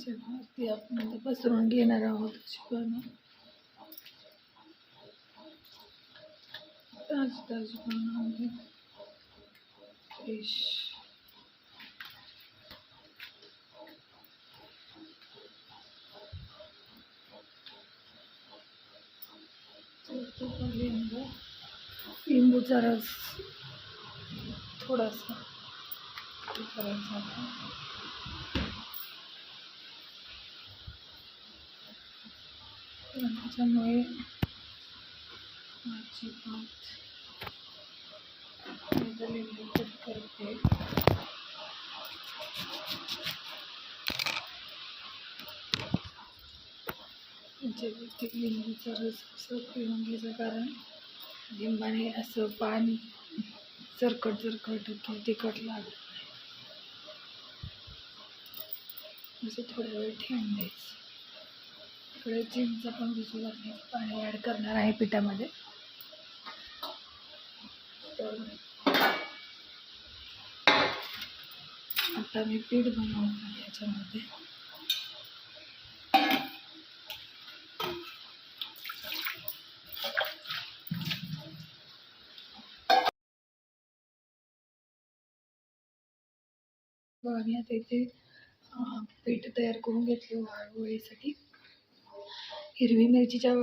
जेव्हा आपण पसरवून घेणार आहोत अशी ताजी ताजी पानं आहे फ्रेश तो लिंबू लिंबूचा रस थोडासा हे करायचा आपण त्याच्यामुळे माझी भात माझं लिंबू कट करते म्हणजे ते लिंबूचा रस असं पिऊन घ्यायचं कारण लिंबाने असं पाणी सरकट जरकट होतं तिखट लागत असं थोड्या वेळ ठेवून द्यायचं इकडे चिंच पण भिजू घालायचं पाणी ॲड करणार आहे पिठामध्ये. आता मी पीठ बनवणार याच्यामध्ये. बघा मी आता इथे पीठ तयार करून घेतले वाळवळीसाठी. हिरवी मिरचीच्या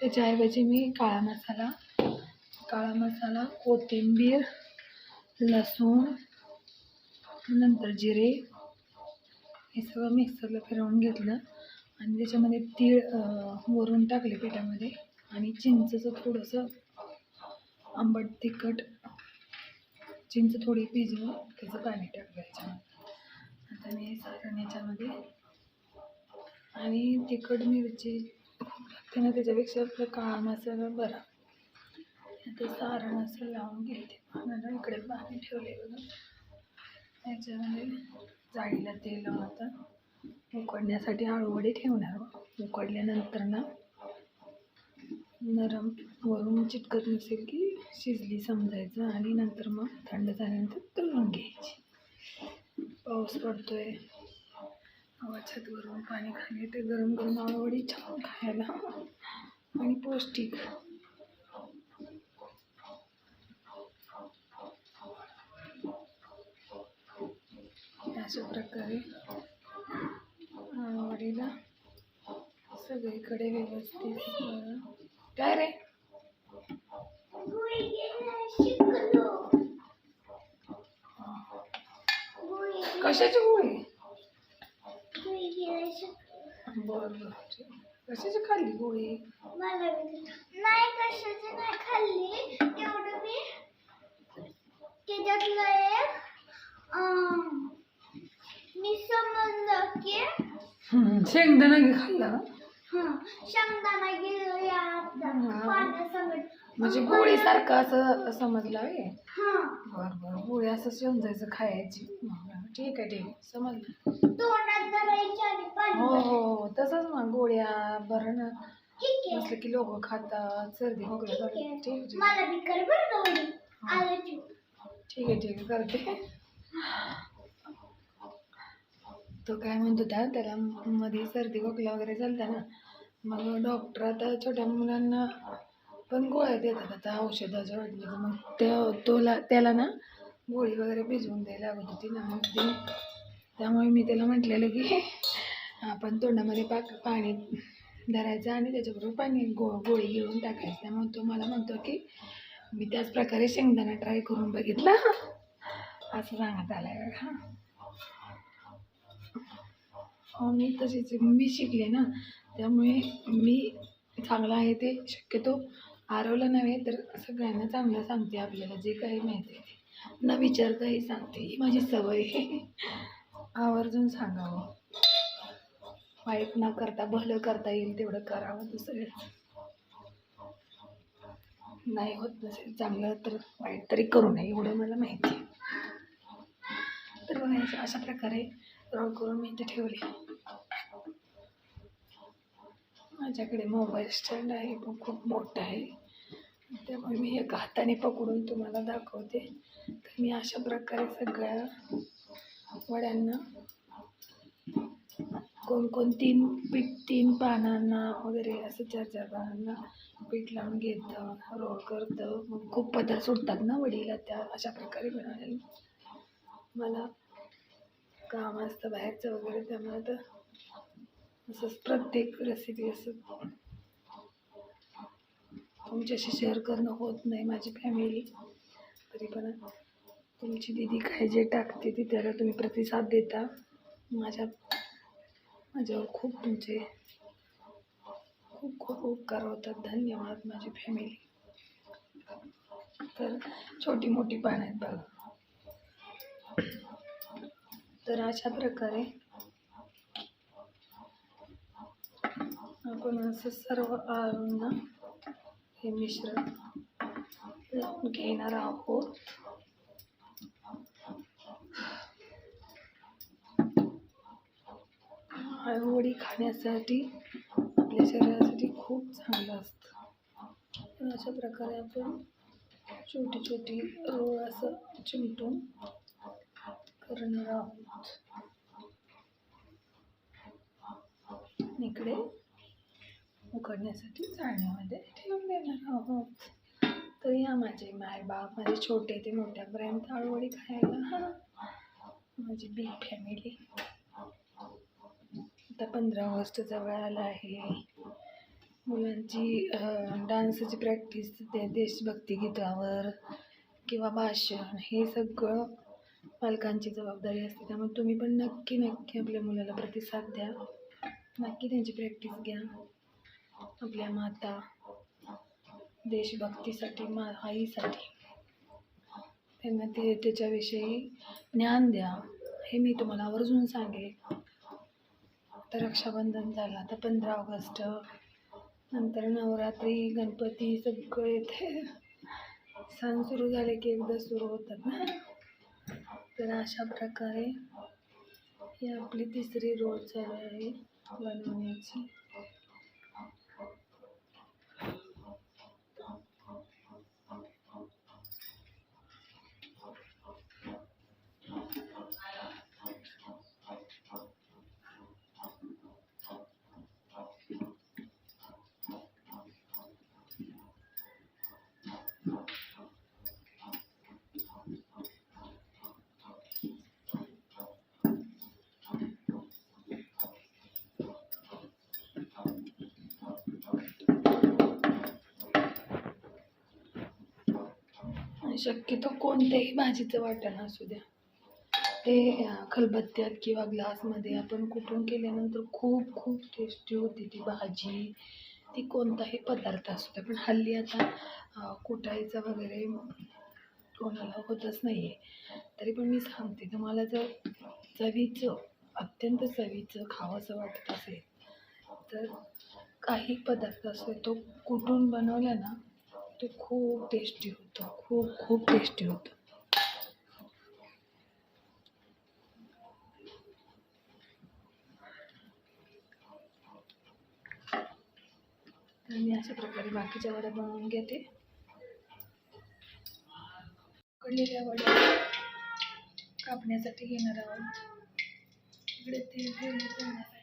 त्याच्याऐवजी मी काळा मसाला काळा मसाला कोथिंबीर लसूण नंतर जिरे. हे सगळं मिक्सरला फिरवून घेतलं आणि त्याच्यामध्ये तीळ वरून टाकले पिठामध्ये आणि चिंचचं थोडंसं आंबट तिखट चिंच थोडी भिजवून त्याचं पाणी टाकलं याच्यामध्ये आता मी सारण याच्यामध्ये आणि तिखट मिरची खूप लागते ना त्याच्यापेक्षा आपला काळा मसाला बरा. ते सारण असं लावून घेते पाण्याला इकडे पाणी ठेवले बघा त्याच्यामध्ये जाळीला तेल लावून आता उकडण्यासाठी आळूवडी ठेवणार उकडल्यानंतर ना नरम वरून चिटकत नसेल की शिजली समजायचं आणि नंतर मग थंड झाल्यानंतर तळून घ्यायची. पाऊस पडतोय. हवा छतवरून पाणी खाली ते गरम गरम आवडी छान खायला आणि पौष्टिक. अशा प्रकारे आळूवडीला सगळीकडे व्यवस्थित काय रे? कशाची गोळी? बरं बरं. कशाची खाल्ली गोळी? नाही कशाची नाही खाल्ली. तेवढं मी त्याच्यातलं एक मी समजलं की हम्म, शेंगदाणा घे खाल्ला. हं, शेंगदाणा गेलो या हा. पाण्यासंगत म्हणजे गोळीसारखं असं समजलं आहे हां. बरं बरं. गोळी असं समजायचं खायची. ठीक आहे ठीक आहे. समजलं. तोंडात धरायची आणि पाणी हो हो हो. तसंच मग गोळ्या बरं ना ठीक आहे. नसलं की लोक खातात सर्दी खोकला ठीक झाली. आहे. ठीक आहे, ठीक आहे. मला बी कर बरं का वडी. आलं की. ठीक आहे ठीक आहे. करते. तो काय म्हणत होता त्याला मध्ये सर्दी खोकला वगैरे चालता ना मग डॉक्टर आता छोट्या मुलांना पण गोळ्या देतात आता औषधाच्या वाटलं मग त्या तोला त्याला ना गोळी वगैरे भिजवून द्यायला लागत होती ना मग ते त्यामुळे मी त्याला म्हटलेलं की आपण तोंडामध्ये पाक पाणी धरायचं आणि त्याच्याबरोबर पाणी गो गोळी घेऊन टाकायचं. त्यामुळे तो मला म्हणतो की मी त्याच प्रकारे शेंगदाणा ट्राय करून बघितला. असं सांगत आलं आहे हां मी तशीच मी शिकले ना त्यामुळे मी चांगलं आहे ते शक्यतो आरवलं नव्हे तर सगळ्यांना चांगलं सांगते आपल्याला जे काही माहिती आहे ते. न विचारताही सांगते ही माझी सवय आहे. आवर्जून सांगावं. वाईट न करता भलं करता येईल तेवढं करावं दुसरं नाही होत नसेल चांगलं तर वाईट तरी करू नये एवढं मला माहिती आहे. तर बघायचं अशा प्रकारे रोल करून मी इथे ठेवले. माझ्याकडे मोबाईल स्टँड आहे पण खूप मोठं आहे. त्यामुळे मी एका हाताने पकडून तुम्हाला दाखवते. तर मी अशा प्रकारे सगळ्या वड्यांना कोणकोण तीन पीठ तीन पानांना वगैरे असं चार चार पानांना पीठ लावून घेतं रोल करतं. मग खूप पदार्थ सुटतात ना वडीला त्या अशा प्रकारे बनवलेलं मला काम असतं बाहेरचं वगैरे त्यामुळे तर असंच प्रत्येक रेसिपी असं तुमच्याशी शेअर करणं होत नाही माझी फॅमिली तरी पण तुमची दिदी काय जे टाकते ती त्याला तुम्ही प्रतिसाद देता. माझ्या माझ्यावर खूप तुमचे खूप खूप उपकार होतात. धन्यवाद माझी फॅमिली तर छोटी मोठी पानं आहेत बघा. तर अशा प्रकारे आपण असं सर्व आळूंना हे मिश्रण घेणार आहोत. आळूवडी खाण्यासाठी आपल्या शरीरासाठी खूप चांगलं असतं. अशा प्रकारे आपण छोटी छोटी रोळ असं चिमटून करणार आहोत. इकडे उकडण्यासाठी चाळण्यामध्ये ठेवून देणार आहोत. तर या माझे मायबाप माझे छोटे ते मोठ्यापर्यंत आळूवडी खायला. हां माझी बिग फॅमिली आता पंधरा ऑगस्ट जवळ आला आहे. मुलांची डान्सची प्रॅक्टिस ते देशभक्ती गीतावर किंवा भाषण हे सगळं पालकांची जबाबदारी असते. त्यामुळे तुम्ही पण नक्की नक्की आपल्या मुलाला प्रतिसाद द्या. नक्की त्यांची प्रॅक्टिस घ्या. आपल्या माता देशभक्तीसाठी मा आईसाठी. त्यांना ते त्याच्याविषयी ज्ञान द्या. हे मी तुम्हाला आवर्जून सांगेन. आता रक्षाबंधन झालं. आता पंधरा ऑगस्ट. नंतर नवरात्री गणपती सगळे ते सण सुरू झाले की एकदा सुरू होतात ना? तर अशा प्रकारे ही आपली तिसरी रोज चालू आहे बनवण्याची. आणि शक्यतो कोणत्याही भाजीचं वाटण असू द्या. ते खलबत्त्यात किंवा ग्लासमध्ये आपण कुटून केल्यानंतर खूप खूप टेस्टी होती ती भाजी. ती कोणताही पदार्थ असू द्या. पण हल्ली आता कुटायचं वगैरे कोणाला होतच नाही आहे तरी पण मी सांगते तुम्हाला जर चवीचं अत्यंत चवीचं खावंसं वाटत असेल तर काही पदार्थ असतो तो कुटून बनवला ना ते खूप टेस्टी होतं खूप खूप टेस्टी होतं. तर मी अशा प्रकारे बाकीच्या वड्या बनवून घेते. उकडलेल्या वड्या कापण्यासाठी घेणार आहोत. इकडे तेल ठेवले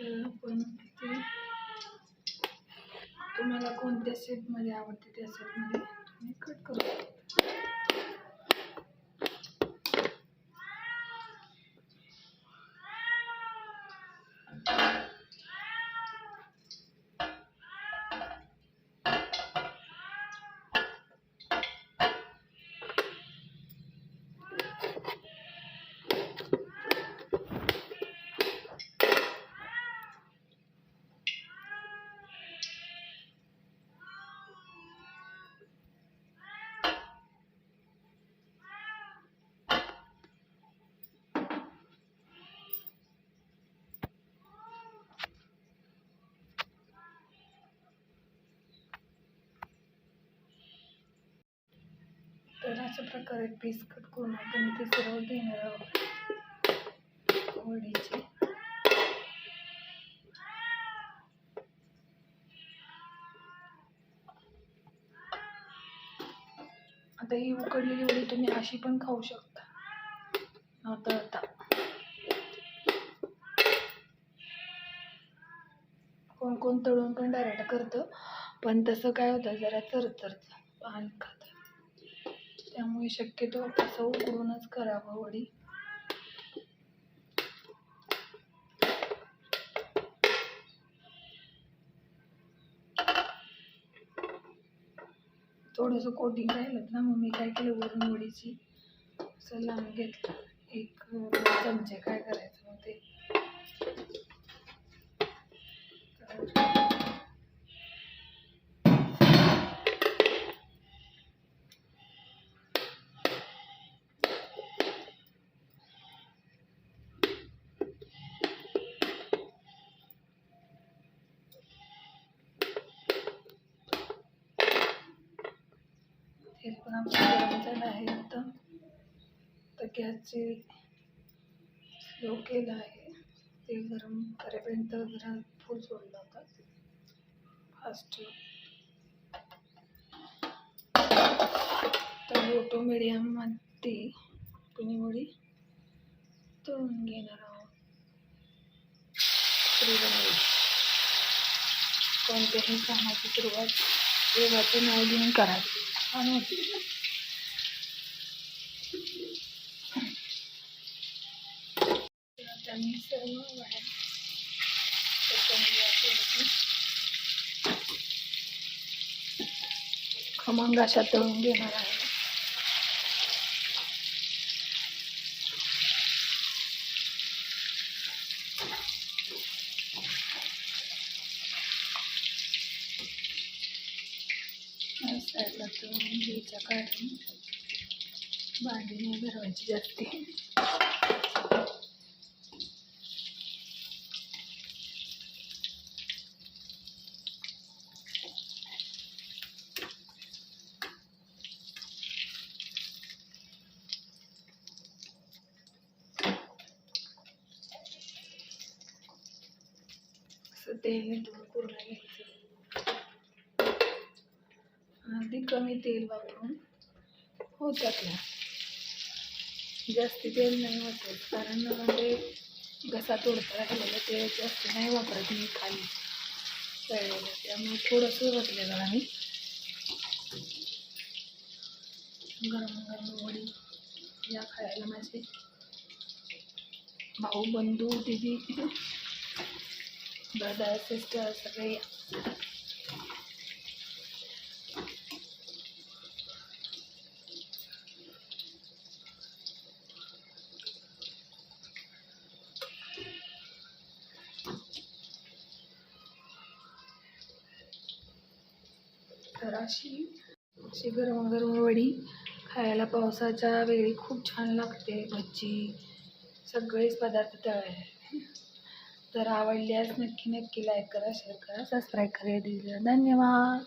कोणते तर ते तुम्हाला कोणत्या सेटमध्ये आवडते त्या सेटमध्ये तुम्ही कट करू शकता अशा प्रकारे पीस कट करून आपण ते सर्व घेणार आहोत. वडीचे आता ही उकडलेली वडी तुम्ही अशी पण खाऊ शकता. आता आता. कोण कोण तळून पण डायरेक्ट करतं पण तसं काय होतं जरा चरचरचं पान खातं. त्यामुळे शक्यतो असं उकडूनच करावं वडी थोडंसं कोटिंग राहिलं ना मग मी काय केलं वरून वडीची असं लावून घेतलं. एक चमचे काय करायचं मग ते. तेल पण आमचं गरम झालं आहे आता तर गॅसचे स्लो केलं आहे. तेल गरम करेपर्यंत जरा फूल सोडलं होतं. फास्ट तर लो टू मिडियममध्ये कुणी तळून घेणार आहोत. कोणत्याही कामाची सुरुवात देवाचं नाव घेऊन करावी छान होती आता मी सर्व वड्या त्याच्यामध्ये याच्यावरती खमंग अशा तळून घेणार आहे या साईडला तळून घ्यायच्या काढून भांडी नाही भरवायची जास्ती असं तेल निथळून पूर्ण घ्यायचं कमी तेल वापरून होतात ना जास्ती तेल नाही वापरत कारण म्हणजे ते घसा तोडता राहिलेलं तेल जास्त नाही वापरत मी खाली तळलेलं. त्यामुळे थोडंसं घातलेलं आम्ही गरम गरम वडी या खायला माझे भाऊ बंधू दिदी दादा सिस्टर सगळे तर अशी अशी गरम गरम वडी खायला पावसाच्या वेळी खूप छान लागते. भजी सगळेच पदार्थ तळले तर आवडल्यास नक्की नक्की लाईक करा शेअर करा सबस्क्राईब करा धन्यवाद!